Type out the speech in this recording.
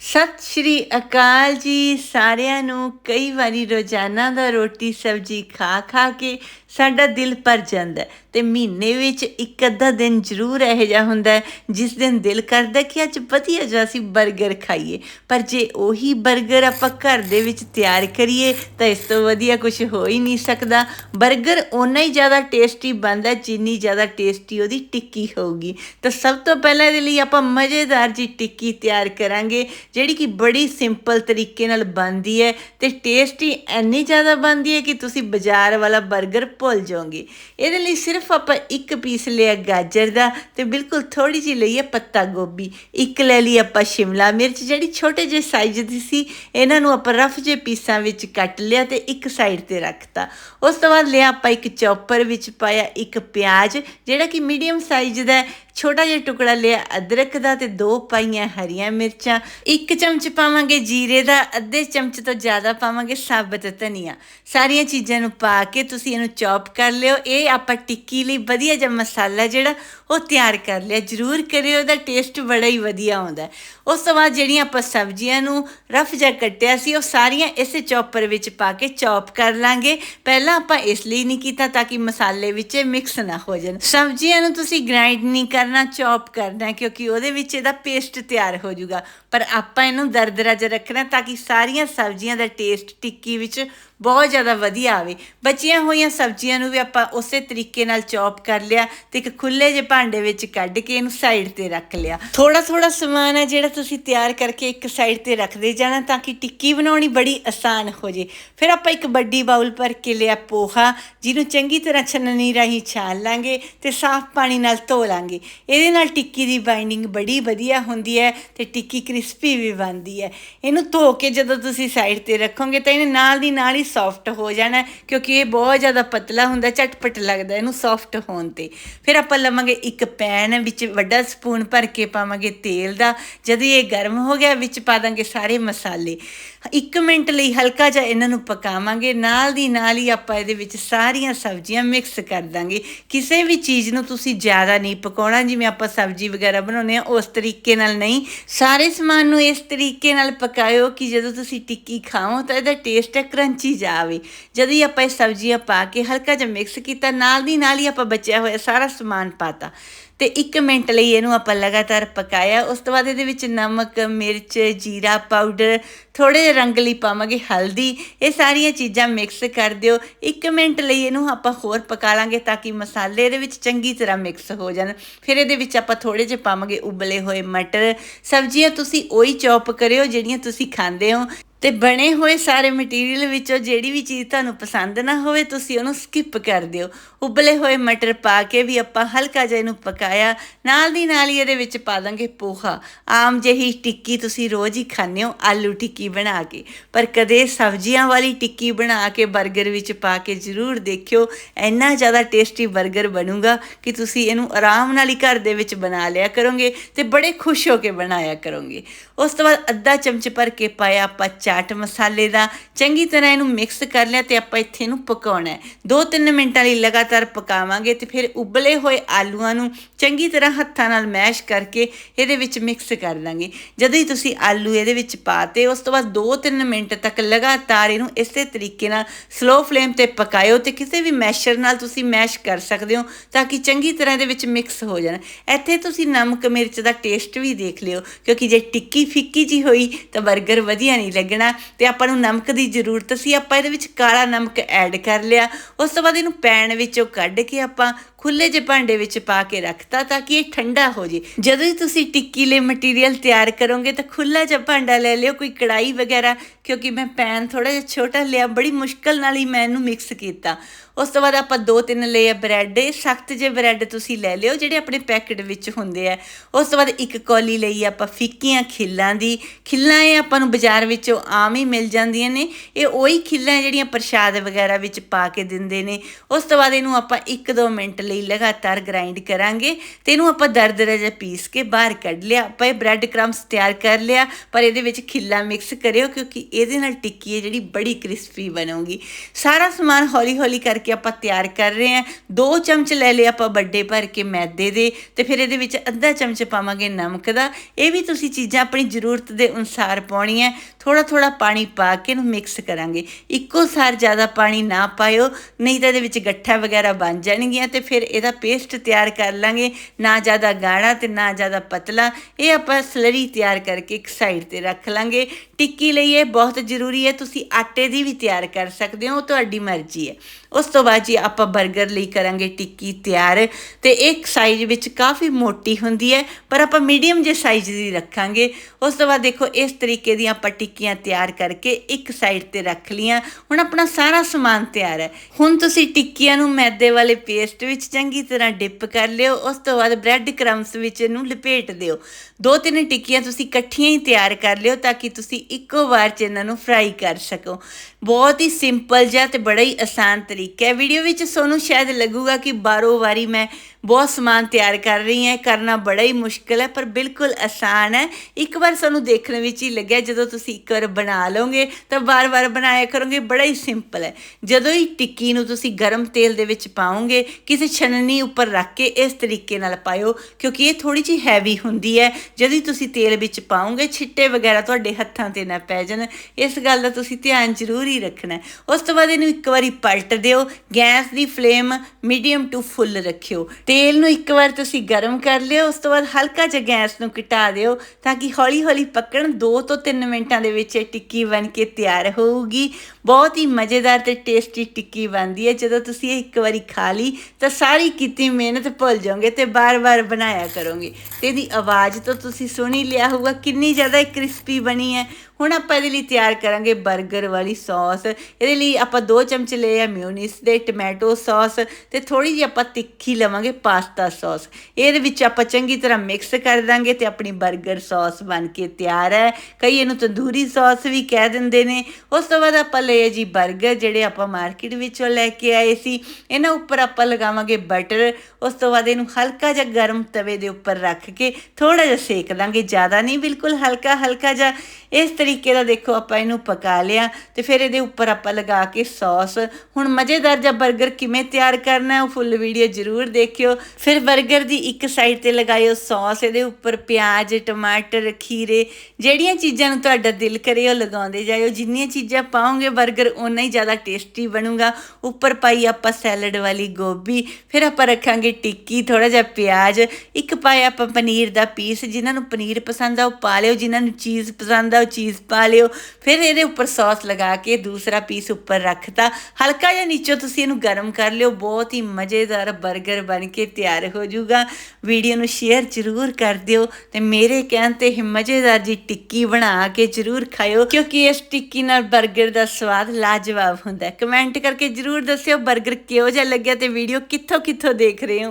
ਸਤਿ ਸ਼੍ਰੀ ਅਕਾਲ ਜੀ ਸਾਰਿਆਂ ਨੂੰ। ਕਈ ਵਾਰੀ ਰੋਜ਼ਾਨਾ ਦਾ ਰੋਟੀ ਸਬਜੀ ਖਾ ਖਾ ਕੇ ਸਾਡਾ ਦਿਲ ਭਰ ਜਾਂਦਾ ਤੇ ਮਹੀਨੇ ਵਿੱਚ ਇੱਕ ਅੱਧਾ ਦਿਨ ਜ਼ਰੂਰ ਇਹ ਜਾ ਹੁੰਦਾ ਜਿਸ ਦਿਨ ਦਿਲ ਕਰਦਾ ਕਿ ਅੱਜ ਵਧੀਆ ਜਿਹਾ ਅਸੀਂ 버ਗਰ ਖਾਈਏ। ਪਰ ਜੇ ਉਹੀ 버ਗਰ ਆਪਾਂ ਘਰ ਦੇ ਵਿੱਚ ਤਿਆਰ ਕਰੀਏ ਤਾਂ ਇਸ ਤੋਂ ਵਧੀਆ ਕੁਝ ਹੋ ਹੀ ਨਹੀਂ ਸਕਦਾ। 버ਗਰ ਓਨਾ ਹੀ ਜ਼ਿਆਦਾ ਟੇਸਟੀ ਬਣਦਾ ਜਿੰਨੀ ਜ਼ਿਆਦਾ ਟੇਸਟੀ ਉਹਦੀ ਟਿੱਕੀ ਹੋਊਗੀ। ਤਾਂ ਸਭ ਤੋਂ ਪਹਿਲਾਂ ਇਹਦੇ ਲਈ ਆਪਾਂ ਮਜ਼ੇਦਾਰ ਜੀ ਟਿੱਕੀ ਤਿਆਰ ਕਰਾਂਗੇ ਜਿਹੜੀ ਕਿ ਬੜੀ ਸਿੰਪਲ ਤਰੀਕੇ ਨਾਲ ਬਣਦੀ ਹੈ ਤੇ ਟੇਸਟੀ ਇੰਨੀ ਜ਼ਿਆਦਾ ਬਣਦੀ ਹੈ ਕਿ ਤੁਸੀਂ ਬਾਜ਼ਾਰ ਵਾਲਾ 버ਗਰ ਭੁੱਲ ਜਾਓਗੇ। ਇਹਦੇ ਲਈ ਸਿਰਫ ਆਪਾਂ ਇੱਕ ਪੀਸ ਲਿਆ ਗਾਜਰ ਦਾ ਤੇ ਬਿਲਕੁਲ ਥੋੜੀ ਜਿਹੀ ਲਈ ਹੈ ਪੱਤਾ ਗੋਭੀ। ਇੱਕ ਲੈ ਲਈ ਆਪਾਂ ਸ਼ਿਮਲਾ ਮਿਰਚ ਜਿਹੜੀ ਛੋਟੇ ਜਿਹੇ ਸਾਈਜ਼ ਦੀ ਸੀ, ਇਹਨਾਂ ਨੂੰ ਆਪਾਂ ਰਫ ਜਿਹੇ ਪੀਸਾਂ ਵਿੱਚ ਕੱਟ ਲਿਆ ਤੇ ਇੱਕ ਸਾਈਡ ਤੇ ਰੱਖਤਾ। ਉਸ ਤੋਂ ਬਾਅਦ ਲਿਆ ਆਪਾਂ ਇੱਕ ਚੌਪਰ ਵਿੱਚ ਪਾਇਆ ਇੱਕ ਪਿਆਜ਼, ਜਿਹੜਾ ਕਿ ਮੀਡੀਅਮ ਸਾਈਜ਼ ਦਾ ਛੋਟਾ ਜਿਹਾ ਟੁਕੜਾ ਲਿਆ ਅਦਰਕ ਦਾ ਤੇ ਦੋ ਪਾਈਆਂ ਹਰੀਆਂ ਮਿਰਚਾਂ ਇੱਕ ਚਮਚ ਪਾਵਾਂਗੇ ਜੀਰੇ ਦਾ, ਅੱਧੇ ਚਮਚ ਤੋਂ ਜ਼ਿਆਦਾ ਪਾਵਾਂਗੇ ਸਾਬਤ ਧਨੀਆ। ਸਾਰੀਆਂ ਚੀਜ਼ਾਂ ਨੂੰ ਪਾ ਕੇ ਤੁਸੀਂ ਇਹਨੂੰ ਚੌਪ ਕਰ ਲਿਓ। ਇਹ ਆਪਾਂ ਟਿੱਕੀ ਲਈ ਵਧੀਆ ਜਿਹਾ ਮਸਾਲਾ ਜਿਹੜਾ ਉਹ ਤਿਆਰ ਕਰ ਲਿਆ। ਜਰੂਰ ਕਰਿਓ ਉਹਦਾ ਟੇਸਟ ਬੜਾ ਹੀ ਵਧੀਆ ਆਉਂਦਾ ਉਸ ਤੋਂ ਬਾਅਦ ਜਿਹੜੀਆਂ ਆਪਾਂ ਸਬਜ਼ੀਆਂ ਨੂੰ ਰਫ ਜਿਹਾ ਕੱਟਿਆ ਸੀ, ਉਹ ਸਾਰੀਆਂ ਇਸੇ ਚੌਪਰ ਵਿੱਚ ਪਾ ਕੇ ਚੌਪ ਕਰ ਲਾਂਗੇ। ਪਹਿਲਾਂ ਆਪਾਂ ਇਸ ਲਈ ਨਹੀਂ ਕੀਤਾ ਤਾਂ ਕਿ ਮਸਾਲੇ ਵਿੱਚ ਮਿਕਸ ਨਾ ਹੋ ਜਾਣ। ਸਬਜ਼ੀਆਂ ਨੂੰ ਤੁਸੀਂ ਗ੍ਰਾਈਂਡ ਨਹੀਂ ਕਰਨਾ, ਚੌਪ ਕਰਨਾ ਕਿਉਂਕਿ ਉਹਦੇ ਵਿੱਚ ਇਹਦਾ ਪੇਸਟ ਤਿਆਰ ਹੋ ਜਾਊਗਾ। ਪਰ ਆਪ ਆਪਾਂ ਇਹਨੂੰ ਦਰਦਰਾ ਜਿਹਾ ਰੱਖਣਾ ਤਾਂ ਕਿ ਸਾਰੀਆਂ ਸਬਜ਼ੀਆਂ ਦਾ ਟੇਸਟ ਟਿੱਕੀ ਵਿੱਚ ਬਹੁਤ ਜ਼ਿਆਦਾ ਵਧੀਆ ਆਵੇ। ਬਚੀਆਂ ਹੋਈਆਂ ਸਬਜ਼ੀਆਂ ਨੂੰ ਵੀ ਆਪਾਂ ਉਸੇ ਤਰੀਕੇ ਨਾਲ ਚੌਪ ਕਰ ਲਿਆ ਤੇ ਇੱਕ ਖੁੱਲੇ ਜਿਹੇ ਭਾਂਡੇ ਵਿੱਚ ਕੱਢ ਕੇ ਇਹਨੂੰ ਸਾਈਡ ਤੇ ਰੱਖ ਲਿਆ। ਥੋੜਾ ਥੋੜਾ ਸਮਾਨ ਹੈ ਜਿਹੜਾ ਤੁਸੀਂ ਤਿਆਰ ਕਰਕੇ ਇੱਕ ਸਾਈਡ ਤੇ ਰੱਖਦੇ ਜਾਣਾ ਤਾਂ ਕਿ ਟਿੱਕੀ ਬਣਾਉਣੀ ਬੜੀ ਆਸਾਨ ਹੋ ਜੇ। ਫਿਰ ਆਪਾਂ ਇੱਕ ਵੱਡੀ ਬਾਉਲ ਭਰ ਕੇ ਲਿਆ ਪੋਹਾ, ਜਿਹਨੂੰ ਚੰਗੀ ਤਰ੍ਹਾਂ ਛੰਨਣੀ ਰਾਹੀਂ ਛਾਲ ਲਾਂਗੇ ਤੇ ਸਾਫ਼ ਪਾਣੀ ਨਾਲ ਧੋ ਲਾਂਗੇ। ਇਹਦੇ ਨਾਲ ਟਿੱਕੀ ਦੀ ਬਾਈਂਡਿੰਗ ਬੜੀ ਵਧੀਆ ਹੁੰਦੀ ਹੈ ਤੇ ਟਿੱਕੀ ਕ੍ਰਿਸਪੀ ਵੀ ਬਣਦੀ ਹੈ। ਇਹਨੂੰ ਧੋ ਕੇ ਜਦੋਂ ਤੁਸੀਂ ਸਾਈਡ ਤੇ ਰੱਖੋਗੇ ਤਾਂ ਇਹਨੇ ਨਾਲ ਦੀ ਨਾਲ ਹੀ ਸੌਫਟ ਹੋ ਜਾਣਾ ਕਿਉਂਕਿ ਇਹ ਬਹੁਤ ਜ਼ਿਆਦਾ ਪਤਲਾ ਹੁੰਦਾ, ਝਟਪਟ ਲੱਗਦਾ ਇਹਨੂੰ ਸੌਫਟ ਹੋਣ ਤੇ। ਫਿਰ ਆਪਾਂ ਲਵਾਂਗੇ ਇੱਕ ਪੈਨ ਵਿੱਚ ਵੱਡਾ ਸਪੂਨ ਭਰ ਕੇ ਪਾਵਾਂਗੇ ਤੇਲ ਦਾ। ਜਦੋਂ ਇਹ ਗਰਮ ਹੋ ਗਿਆ, ਵਿੱਚ ਪਾ ਦਾਂਗੇ ਸਾਰੇ ਮਸਾਲੇ। 1 ਮਿੰਟ ਲਈ ਹਲਕਾ ਜਿਹਾ ਇਹਨਾਂ ਨੂੰ ਪਕਾਵਾਂਗੇ। ਨਾਲ ਦੀ ਨਾਲ ਹੀ ਆਪਾਂ ਇਹਦੇ ਵਿੱਚ ਸਾਰੀਆਂ ਸਬਜ਼ੀਆਂ ਮਿਕਸ ਕਰ ਦਾਂਗੇ। ਕਿਸੇ ਵੀ ਚੀਜ਼ ਨੂੰ ਤੁਸੀਂ ਜ਼ਿਆਦਾ ਨਹੀਂ ਪਕਾਉਣਾ, ਜਿਵੇਂ ਆਪਾਂ ਸਬਜ਼ੀ ਵਗੈਰਾ ਬਣਾਉਂਦੇ ਆ ਉਸ ਤਰੀਕੇ ਨਾਲ ਨਹੀਂ। ਸਾਰੇ ਸਮਾਨ ਨੂੰ ਇਸ ਤਰੀਕੇ ਨਾਲ ਪਕਾਇਓ ਕਿ ਜਦੋਂ ਤੁਸੀਂ ਟਿੱਕੀ ਖਾਓ ਤਾਂ ਇਹਦਾ ਟੇਸਟ ਹੈ ਕਰੰਚੀ ਜਾਵੇ ਜਦੋਂ ਹੀ ਆਪਾਂ ਇਹ ਸਬਜ਼ੀਆਂ ਪਾ ਕੇ ਹਲਕਾ ਜਿਹਾ ਮਿਕਸ ਕੀਤਾ, ਨਾਲ ਦੀ ਨਾਲ ਹੀ ਆਪਾਂ ਬਚਿਆ ਹੋਇਆ ਸਾਰਾ ਸਮਾਨ ਪਾਤਾ। ਤੇ 1 ਮਿੰਟ ਲਈ ਇਹਨੂੰ ਆਪਾਂ ਲਗਾਤਾਰ ਪਕਾਇਆ। ਉਸ ਤੋਂ ਬਾਅਦ ਇਹਦੇ ਵਿੱਚ ਨਮਕ, ਮਿਰਚ, ਜੀਰਾ ਪਾਊਡਰ ਥੋੜੇ ਜਿਹੇ ਰੰਗ ਲਈ ਪਾਵਾਂਗੇ ਹਲਦੀ। ਇਹ ਸਾਰੀਆਂ ਚੀਜ਼ਾਂ ਮਿਕਸ ਕਰ ਦਿਓ। 1 ਮਿੰਟ ਲਈ ਇਹਨੂੰ ਆਪਾਂ ਹੋਰ ਪਕਾ ਲਾਂਗੇ ਤਾਂ ਕਿ ਮਸਾਲੇ ਇਹਦੇ ਵਿੱਚ ਚੰਗੀ ਤਰ੍ਹਾਂ ਮਿਕਸ ਹੋ ਜਾਣ। ਫਿਰ ਇਹਦੇ ਵਿੱਚ ਆਪਾਂ ਥੋੜੇ ਜਿਹੇ ਪਾਵਾਂਗੇ ਉਬਲੇ ਹੋਏ ਮਟਰ। ਸਬਜ਼ੀਆਂ ਤੁਸੀਂ ਉਹੀ ਚੌਪ ਕਰਿਓ ਜਿਹੜੀਆਂ ਤੁਸੀਂ ਖਾਂਦੇ ਹੋ। ਤੇ ਬਣੇ ਹੋਏ ਸਾਰੇ ਮਟੀਰੀਅਲ ਵਿੱਚੋਂ ਜਿਹੜੀ ਵੀ ਚੀਜ਼ ਤੁਹਾਨੂੰ ਪਸੰਦ ਨਾ ਹੋਵੇ, ਤੁਸੀਂ ਉਹਨੂੰ ਸਕਿਪ ਕਰ ਦਿਓ। ਉਬਲੇ ਹੋਏ ਮਟਰ ਪਾ ਕੇ ਵੀ ਆਪਾਂ ਹਲਕਾ ਜਿਹਾ ਇਹਨੂੰ ਪਕਾਇਆ। ਨਾਲ ਦੀ ਨਾਲ ਹੀ ਇਹਦੇ ਵਿੱਚ ਪਾ ਦਾਂਗੇ ਪੋਹਾ। ਆਮ ਜਿਹੀ ਟਿੱਕੀ ਤੁਸੀਂ ਰੋਜ਼ ਹੀ ਖਾਂਦੇ ਹੋ, ਆਲੂ ਟਿੱਕੀ ਬਣਾ ਕੇ। ਪਰ ਕਦੇ ਸਬਜ਼ੀਆਂ ਵਾਲੀ ਟਿੱਕੀ ਬਣਾ ਕੇ 버ਗਰ ਵਿੱਚ ਪਾ ਕੇ ਜ਼ਰੂਰ ਦੇਖਿਓ। ਇੰਨਾ ਜ਼ਿਆਦਾ ਟੇਸਟੀ 버ਗਰ ਬਣੂਗਾ ਕਿ ਤੁਸੀਂ ਇਹਨੂੰ ਆਰਾਮ ਨਾਲ ਹੀ ਘਰ ਦੇ ਵਿੱਚ ਬਣਾ ਲਿਆ ਕਰੋਗੇ ਤੇ ਬੜੇ ਖੁਸ਼ ਹੋ ਕੇ ਬਣਾਇਆ ਕਰੋਗੇ। ਉਸ ਤੋਂ ਬਾਅਦ ਅੱਧਾ ਚਮਚ ਭਰ ਕੇ ਪਾਇਆ ਆਪਾਂ ਚਾਟ ਮਸਾਲੇ ਦਾ। ਚੰਗੀ ਤਰ੍ਹਾਂ ਇਹਨੂੰ ਮਿਕਸ ਕਰ ਲਿਆ ਤੇ ਆਪਾਂ ਇੱਥੇ ਇਹਨੂੰ ਪਕਾਉਣਾ ਹੈ। 2-3 ਮਿੰਟਾਂ ਲਈ ਲਗਾਤਾਰ ਪਕਾਵਾਂਗੇ ਤੇ ਫਿਰ ਉਬਲੇ ਹੋਏ ਆਲੂਆਂ ਨੂੰ ਚੰਗੀ ਤਰ੍ਹਾਂ ਹੱਥਾਂ ਨਾਲ ਮੈਸ਼ ਕਰਕੇ ਇਹਦੇ ਵਿੱਚ ਮਿਕਸ ਕਰ ਦਾਂਗੇ। ਜਦੋਂ ਹੀ ਤੁਸੀਂ ਆਲੂ ਇਹਦੇ ਵਿੱਚ ਪਾਤੇ, ਉਸ ਤੋਂ ਬਾਅਦ 2-3 ਮਿੰਟ ਤੱਕ ਲਗਾਤਾਰ ਇਹਨੂੰ ਇਸੇ ਤਰੀਕੇ ਨਾਲ ਸਲੋ ਫਲੇਮ ਤੇ ਪਕਾਇਓ ਤੇ ਕਿਸੇ ਵੀ ਮੈਸ਼ਰ ਨਾਲ ਤੁਸੀਂ ਮੈਸ਼ ਕਰ ਸਕਦੇ ਹੋ ਤਾਂ ਕਿ ਚੰਗੀ ਤਰ੍ਹਾਂ ਇਹਦੇ ਵਿੱਚ ਮਿਕਸ ਹੋ ਜਾਣ। ਇੱਥੇ ਤੁਸੀਂ ਨਮਕ ਮਿਰਚ ਦਾ ਟੇਸਟ ਵੀ ਦੇਖ ਲਿਓ, ਕਿਉਂਕਿ ਜੇ ਟਿੱਕੀ ਫਿੱਕੀ ਜੀ ਹੋਈ ਤਾਂ 버ਗਰ ਵਧੀਆ ਨਹੀਂ ਲੱਗਣਾ ਤੇ ਆਪਾਂ ਨੂੰ ਨਮਕ ਦੀ ਜ਼ਰੂਰਤ ਸੀ, ਆਪਾਂ ਇਹਦੇ ਵਿੱਚ ਕਾਲਾ ਨਮਕ ਐਡ ਕਰ ਲਿਆ। ਉਸ ਤੋਂ ਬਾਅਦ ਇਹਨੂੰ ਪੈਨ ਵਿੱਚੋਂ ਕੱਢ ਕੇ ਆਪਾਂ ਖੁੱਲੇ ਜਿਹੇ ਭਾਂਡੇ ਵਿੱਚ ਪਾ ਕੇ ਰੱਖਤਾ ਤਾਂ ਕਿ ਇਹ ਠੰਡਾ ਹੋ ਜੇ। ਜਦੋਂ ਤੁਸੀਂ ਟਿੱਕੀ ਲਈ ਮਟੀਰੀਅਲ ਤਿਆਰ ਕਰੋਗੇ ਤਾਂ ਖੁੱਲਾ ਜਿਹਾ ਭਾਂਡਾ ਲੈ ਲਿਓ, ਕੋਈ ਕੜਾਈ ਵਗੈਰਾ, ਕਿਉਂਕਿ ਮੈਂ ਪੈਨ ਥੋੜਾ ਜਿਹਾ ਛੋਟਾ ਲਿਆ, ਬੜੀ ਮੁਸ਼ਕਲ ਨਾਲ ਹੀ ਮੈਂ ਇਹਨੂੰ ਮਿਕਸ ਕੀਤਾ। ਉਸ ਤੋਂ ਬਾਅਦ ਆਪਾਂ ਦੋ ਤਿੰਨ ਲਏ ਬ੍ਰੈਡ ਇਹ ਸਖਤ ਜਿਹੇ ਬ੍ਰੈਡ ਤੁਸੀਂ ਲੈ ਲਿਓ, ਜਿਹੜੇ ਆਪਣੇ ਪੈਕਟ ਵਿੱਚ ਹੁੰਦੇ ਆ। ਉਸ ਤੋਂ ਬਾਅਦ ਇੱਕ ਕੌਲੀ ਲਈ ਆਪਾਂ ਫਿੱਕੀਆਂ ਖਿੱਲਾਂ ਦੀ। ਖਿੱਲਾਂ ਇਹ ਆਪਾਂ ਨੂੰ ਬਾਜ਼ਾਰ ਵਿੱਚੋਂ ਆਮ ਹੀ ਮਿਲ ਜਾਂਦੀਆਂ ਨੇ। ਇਹ ਉਹੀ ਖਿੱਲਾਂ ਜਿਹੜੀਆਂ ਪ੍ਰਸ਼ਾਦ ਵਗੈਰਾ ਵਿੱਚ ਪਾ ਕੇ ਦਿੰਦੇ ਨੇ। ਉਸ ਤੋਂ ਬਾਅਦ ਇਹਨੂੰ ਆਪਾਂ 1-2 ਮਿੰਟ ਲਈ ਲਗਾਤਾਰ ਗ੍ਰਾਈਂਡ ਕਰਾਂਗੇ ਤੇ ਇਹਨੂੰ ਆਪਾਂ ਦਰਦਰਾ ਜਿਹਾ ਪੀਸ ਕੇ ਬਾਹਰ ਕੱਢ ਲਿਆ, ਆਪਾਂ ਇਹ ਬ੍ਰੈਡ ਕ੍ਰੰਬਸ ਤਿਆਰ ਕਰ ਲਿਆ, ਪਰ ਇਹਦੇ ਵਿੱਚ ਖਿੱਲਾ ਮਿਕਸ ਕਰਿਓ ਕਿਉਂਕਿ ਇਹਦੇ ਨਾਲ ਟਿੱਕੀ ਹੈ ਜਿਹੜੀ ਬੜੀ ਕ੍ਰਿਸਪੀ ਬਣੂਗੀ। ਸਾਰਾ ਸਮਾਨ ਹੌਲੀ ਹੌਲੀ ਕਰਕੇ ਆਪਾਂ ਤਿਆਰ ਕਰ ਰਹੇ ਹਾਂ। ਦੋ ਚਮਚ ਲੈ ਲਏ ਆਪਾਂ ਵੱਡੇ ਭਰ ਕੇ ਮੈਦੇ ਦੇ ਤੇ ਫਿਰ ਇਹਦੇ ਵਿੱਚ ਅੱਧਾ ਚਮਚ ਪਾਵਾਂਗੇ ਨਮਕ ਦਾ। ਇਹ ਵੀ ਤੁਸੀਂ ਚੀਜ਼ਾਂ ਆਪਣੀ ਜ਼ਰੂਰਤ ਦੇ ਅਨੁਸਾਰ ਪਾਉਣੀ ਹੈ ਥੋੜਾ ਥੋੜਾ ਪਾਣੀ ਪਾ ਕੇ ਇਹਨੂੰ ਮਿਕਸ ਕਰਾਂਗੇ। ਇੱਕੋ ਸਾਰ ਜ਼ਿਆਦਾ ਪਾਣੀ ਨਾ ਪਾਇਓ, ਨਹੀਂ ਤਾਂ ਇਹਦੇ ਵਿੱਚ ਗੱਠਾ ਵਗੈਰਾ ਬਣ ਜਾਣਗੀਆਂ ਤੇ ਫਿਰ ਇਹਦਾ ਪੇਸਟ ਤਿਆਰ ਕਰ ਲਾਂਗੇ। ਨਾ ਜ਼ਿਆਦਾ ਗਾੜਾ ਤੇ ਨਾ ਜ਼ਿਆਦਾ ਪਤਲਾ। ਇਹ ਆਪਾਂ ਸਲਰੀ ਤਿਆਰ ਕਰਕੇ ਇੱਕ ਸਾਈਡ ਤੇ ਰੱਖ ਲਾਂਗੇ। ਟਿੱਕੀ ਲਈ ਇਹ ਬਹੁਤ ਜ਼ਰੂਰੀ ਹੈ। ਤੁਸੀਂ ਆਟੇ ਦੀ ਵੀ ਤਿਆਰ ਕਰ ਸਕਦੇ ਹੋ। ਉਹ ਤੁਹਾਡੀ ਮਰਜ਼ੀ ਹੈ। ਉਸ ਤੋਂ ਬਾਅਦ ਜੀ ਆਪਾਂ 버ਗਰ ਲਈ ਕਰਾਂਗੇ ਟਿੱਕੀ ਤਿਆਰ। ਤੇ ਇੱਕ ਸਾਈਜ਼ ਵਿੱਚ ਕਾਫੀ ਮੋਟੀ ਹੁੰਦੀ ਹੈ, ਪਰ ਆਪਾਂ ਮੀਡੀਅਮ ਜੇ ਸਾਈਜ਼ ਦੀ ਰੱਖਾਂਗੇ। ਉਸ ਤੋਂ ਬਾਅਦ ਦੇਖੋ, ਇਸ ਤਰੀਕੇ ਦੀਆਂ ਆਪਾਂ ਟਿੱਕੀਆਂ ਤਿਆਰ ਕਰਕੇ ਇੱਕ ਸਾਈਡ ਤੇ ਰੱਖ ਲੀਆਂ ਹੁਣ ਆਪਣਾ ਸਾਰਾ ਸਮਾਨ ਤਿਆਰ ਹੈ। ਹੁਣ ਤੁਸੀਂ ਟਿੱਕੀਆਂ ਨੂੰ ਮੈਦੇ ਵਾਲੇ ਪੇਸਟ ਵਿੱਚ ਚੰਗੀ ਤਰ੍ਹਾਂ ਡਿਪ ਕਰ ਲਿਓ, ਉਸ ਤੋਂ ਬਾਅਦ ਬ੍ਰੈਡ ਕ੍ਰੰਬਸ ਵਿੱਚ ਇਹਨੂੰ ਲਪੇਟ ਦਿਓ। ਦੋ ਤਿੰਨ ਟਿੱਕੀਆਂ ਤੁਸੀਂ ਇਕੱਠੀਆਂ ਹੀ ਤਿਆਰ ਕਰ ਲਿਓ ਤਾਂ ਕਿ ਤੁਸੀਂ ਇੱਕੋ ਵਾਰ ਚ ਇਹਨਾਂ ਨੂੰ ਫਰਾਈ ਕਰ ਸਕੋ। ਬਹੁਤ ਹੀ ਸਿੰਪਲ ਜਿਹਾ ਤੇ ਬੜਾ ਹੀ ਆਸਾਨ ਤਰੀਕਾ ਹੈ। ਵੀਡੀਓ ਵਿੱਚ ਤੁਹਾਨੂੰ ਸ਼ਾਇਦ ਲੱਗੂਗਾ ਕਿ ਬਾਰੋ ਵਾਰੀ ਮੈਂ ਬਹੁਤ ਸਮਾਨ ਤਿਆਰ ਕਰ ਰਹੀ ਹਾਂ। ਕਰਨਾ ਬੜਾ ਹੀ ਮੁਸ਼ਕਲ ਹੈ, ਪਰ ਬਿਲਕੁਲ ਆਸਾਨ ਹੈ। ਇੱਕ ਵਾਰ ਸਾਨੂੰ ਦੇਖਣ ਵਿੱਚ ਹੀ ਲੱਗਿਆ, ਜਦੋਂ ਤੁਸੀਂ ਇੱਕ ਵਾਰ ਬਣਾ ਲਓਗੇ, ਤਾਂ ਵਾਰ-ਵਾਰ ਬਣਾਇਆ ਕਰੋਗੇ। ਬੜਾ ਹੀ ਸਿੰਪਲ ਹੈ। ਜਦੋਂ ਹੀ ਟਿੱਕੀ ਨੂੰ ਤੁਸੀਂ ਗਰਮ ਤੇਲ ਦੇ ਵਿੱਚ ਪਾਓਗੇ, ਕਿਸੇ ਛਣਨੀ ਉੱਪਰ ਰੱਖ ਕੇ ਇਸ ਤਰੀਕੇ ਨਾਲ ਪਾਇਓ, ਕਿਉਂਕਿ ਇਹ ਥੋੜੀ ਜਿਹੀ ਹੈਵੀ ਹੁੰਦੀ ਹੈ। ਜਦੋਂ ਹੀ ਤੁਸੀਂ ਤੇਲ ਵਿੱਚ ਪਾਓਗੇ, ਛਿੱਟੇ ਵਗੈਰਾ ਤੁਹਾਡੇ ਹੱਥਾਂ ਤੇ ਨਾ ਪੈ ਜਾਣ। ਇਸ ਗੱਲ ਦਾ ਤੁਸੀਂ ਧਿਆਨ ਜ਼ਰੂਰ ਹੀ ਰੱਖਣਾ ਉਸ ਤੋਂ ਬਾਅਦ ਇਹਨੂੰ ਇੱਕ ਵਾਰੀ ਪਲਟ ਦਿਓ, ਗੈਸ ਦੀ ਫਲੇਮ ਮੀਡੀਅਮ ਟੂ ਫੁੱਲ ਰੱਖਿਓ। ਤੇਲ ਨੂੰ ਇੱਕ ਵਾਰ ਤੁਸੀਂ ਗਰਮ ਕਰ ਲਿਓ, ਉਸ ਤੋਂ ਬਾਅਦ ਹਲਕਾ ਜਿਹਾ ਗੈਸ ਨੂੰ ਘਟਾ ਦਿਓ ਤਾਂ ਕਿ ਹੌਲੀ-ਹੌਲੀ ਪੱਕਣ। 2 ਤੋਂ 3 ਮਿੰਟਾਂ ਦੇ ਵਿੱਚ ਇਹ ਟਿੱਕੀ ਬਣ ਕੇ ਤਿਆਰ ਹੋਊਗੀ। ਬਹੁਤ ਹੀ ਮਜ਼ੇਦਾਰ ਤੇ ਟੇਸਟੀ ਟਿੱਕੀ ਬਣਦੀ ਹੈ। ਜਦੋਂ ਤੁਸੀਂ ਇਹ ਇੱਕ ਵਾਰੀ ਖਾ ਲਈ, ਤਾਂ ਸਾਰੀ ਕੀਤੀ ਮਿਹਨਤ ਭੁੱਲ ਜਾਓਗੇ ਤੇ ਬਾਰ-ਬਾਰ ਬਣਾਇਆ ਕਰੋਗੇ। ਤੇ ਇਹਦੀ ਆਵਾਜ਼ ਤਾਂ ਤੁਸੀਂ ਸੁਣ ਹੀ ਲਿਆ ਹੋਊਗਾ ਕਿੰਨੀ ਜ਼ਿਆਦਾ ਕ੍ਰਿਸਪੀ ਬਣੀ ਹੈ। ਹੁਣ ਆਪਾਂ ਇਹਦੇ ਲਈ ਤਿਆਰ ਕਰਾਂਗੇ 버ਗਰ ਵਾਲੀ ਸੌਸ। ਇਹਦੇ ਲਈ ਆਪਾਂ 2 ਚਮਚ ਲਏ ਆ ਮਿਓਨੀਸ ਦੇ, ਟੋਮੈਟੋ ਸੌਸ ਤੇ ਥੋੜੀ ਜਿਹੀ ਆਪਾਂ ਤਿੱਖੀ ਲਵਾਂਗੇ ਪਾਸਤਾ ਸੌਸ। ਇਹਦੇ ਵਿੱਚ ਆਪਾਂ ਚੰਗੀ ਤਰ੍ਹਾਂ ਮਿਕਸ ਕਰ ਦਾਂਗੇ ਤੇ ਆਪਣੀ 버ਗਰ ਸੌਸ ਬਣ ਕੇ ਤਿਆਰ ਹੈ। ਕਈ ਇਹਨੂੰ ਤੰਦੂਰੀ ਸੌਸ ਵੀ ਕਹਿ ਦਿੰਦੇ ਨੇ। ਉਸ ਤੋਂ ਬਾਅਦ ਆਪਾਂ ਲਏ ਜੀ 버ਗਰ ਜਿਹੜੇ ਆਪਾਂ ਮਾਰਕੀਟ ਵਿੱਚੋਂ ਲੈ ਕੇ ਆਏ ਸੀ, ਇਹਨਾਂ ਉੱਪਰ ਆਪਾਂ ਲਗਾਵਾਂਗੇ ਬਟਰ, ਉਸ ਤੋਂ ਬਾਅਦ ਇਹਨੂੰ ਹਲਕਾ ਜਿਹਾ ਗਰਮ ਤਵੇ ਦੇ ਉੱਪਰ ਰੱਖ ਕੇ ਥੋੜਾ ਜਿਹਾ ਸੇਕ ਲਾਂਗੇ, ਜ਼ਿਆਦਾ ਨਹੀਂ, ਬਿਲਕੁਲ ਹਲਕਾ ਹਲਕਾ ਜਿਹਾ। ਇਸ ਤਰੀਕੇ ਦਾ ਦੇਖੋ ਆਪਾਂ ਇਹਨੂੰ ਪਕਾ ਲਿਆ ਤੇ ਫਿਰ ਇਹਦੇ ਉੱਪਰ ਆਪਾਂ ਲਗਾ ਕੇ ਸੌਸ। ਹੁਣ ਮਜ਼ੇਦਾਰ ਜਿਹਾ 버ਗਰ ਕਿਵੇਂ ਤਿਆਰ ਕਰਨਾ ਹੈ ਉਹ ਫੁੱਲ ਵੀਡੀਓ ਜ਼ਰੂਰ ਦੇਖਿਓ। ਫਿਰ 버ਗਰ ਦੀ ਇੱਕ ਸਾਈਡ ਤੇ ਲਗਾਇਓ ਸੌਸ, ਇਹਦੇ ਉੱਪਰ ਪਿਆਜ਼, ਟਮਾਟਰ, ਖੀਰੇ, ਜਿਹੜੀਆਂ ਚੀਜ਼ਾਂ ਨੂੰ ਤੁਹਾਡਾ ਦਿਲ ਕਰੇ ਉਹ ਲਗਾਉਂਦੇ ਜਾਇਓ। ਜਿੰਨੀਆਂ ਚੀਜ਼ਾਂ ਪਾਉਂਗੇ ਬਰਗਰ ਉਨਾ ਹੀ ਜ਼ਿਆਦਾ ਟੇਸਟੀ ਬਣੂਗਾ। ਉੱਪਰ ਪਾਈ ਆਪਾਂ ਸੈਲਡ ਵਾਲੀ ਗੋਭੀ, ਫਿਰ ਆਪਾਂ ਰੱਖਾਂਗੇ ਟਿੱਕੀ ਥੋੜਾ ਜਿਹਾ ਪਿਆਜ਼। ਇੱਕ ਪਾਇਆ ਆਪਾਂ ਪਨੀਰ ਦਾ ਪੀਸ, ਜਿਨ੍ਹਾਂ ਨੂੰ ਪਨੀਰ ਪਸੰਦ ਆ ਉਹ ਪਾ ਲਿਓ, ਜਿਨ੍ਹਾਂ ਨੂੰ ਚੀਜ਼ ਪਸੰਦ ਆ ਉਹ ਚੀਜ਼ ਪਾ ਲਿਓ। ਫਿਰ ਇਹਦੇ ਉੱਪਰ ਸੌਸ ਲਗਾ ਕੇ ਦੂਸਰਾ ਪੀਸ ਉੱਪਰ ਰੱਖਤਾ। ਹਲਕਾ ਜਿਹਾ ਨੀਚੇ ਤੁਸੀਂ ਇਹਨੂੰ ਗਰਮ ਕਰ ਲਿਓ, ਬਹੁਤ ਹੀ ਮਜ਼ੇਦਾਰ ਬਰਗਰ ਬਣ ਕੇ ਤਿਆਰ ਹੋ ਜਾਊਗਾ। ਵੀਡੀਓ ਨੂੰ ਸ਼ੇਅਰ ਜ਼ਰੂਰ ਕਰ ਦਿਓ ਤੇ ਮੇਰੇ ਕਹਿਣ ਤੇ ਮਜ਼ੇਦਾਰ ਜੀ ਟਿੱਕੀ ਬਣਾ ਕੇ ਜ਼ਰੂਰ ਖਾਇਓ, ਕਿਉਂਕਿ ਇਸ ਟਿੱਕੀ ਨਾਲ ਬਰਗਰ ਦਾ ਸਵਾਦ ਲਾਜਵਾਬ ਹੁੰਦਾ। ਕਮੈਂਟ ਕਰਕੇ ਜ਼ਰੂਰ ਦੱਸਿਓ 버ਗਰ ਕਿਹੋ ਜਿਹਾ ਲੱਗਿਆ ਤੇ ਵੀਡੀਓ ਕਿੱਥੋਂ ਕਿੱਥੋਂ ਦੇਖ ਰਹੇ ਹੋ?